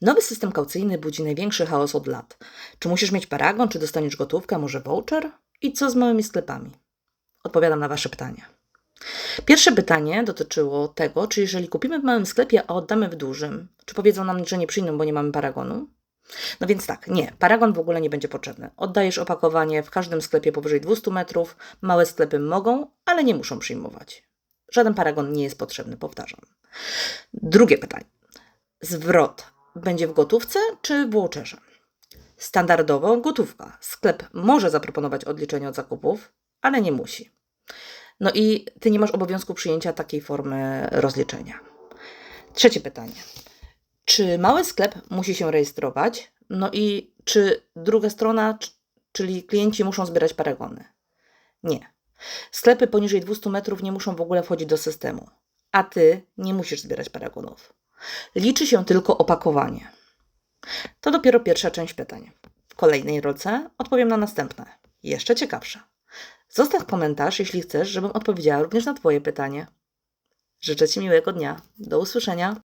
Nowy system kaucyjny budzi największy chaos od lat. Czy musisz mieć paragon, czy dostaniesz gotówkę, może voucher? I co z małymi sklepami? Odpowiadam na Wasze pytania. Pierwsze pytanie dotyczyło tego, czy jeżeli kupimy w małym sklepie, a oddamy w dużym, czy powiedzą nam, że nie przyjmą, bo nie mamy paragonu? No więc tak, nie, paragon w ogóle nie będzie potrzebny. Oddajesz opakowanie w każdym sklepie powyżej 200 metrów. Małe sklepy mogą, ale nie muszą przyjmować. Żaden paragon nie jest potrzebny, powtarzam. Drugie pytanie. Zwrot będzie w gotówce czy w voucherze? Standardowo gotówka. Sklep może zaproponować odliczenie od zakupów, ale nie musi. No i ty nie masz obowiązku przyjęcia takiej formy rozliczenia. Trzecie pytanie. Czy mały sklep musi się rejestrować? No i czy druga strona, czyli klienci muszą zbierać paragony? Nie. Sklepy poniżej 200 metrów nie muszą w ogóle wchodzić do systemu, a ty nie musisz zbierać paragonów. Liczy się tylko opakowanie. To dopiero pierwsza część pytań. W kolejnej rolce odpowiem na następne, jeszcze ciekawsze. Zostaw komentarz, jeśli chcesz, żebym odpowiedziała również na Twoje pytanie. Życzę Ci miłego dnia. Do usłyszenia.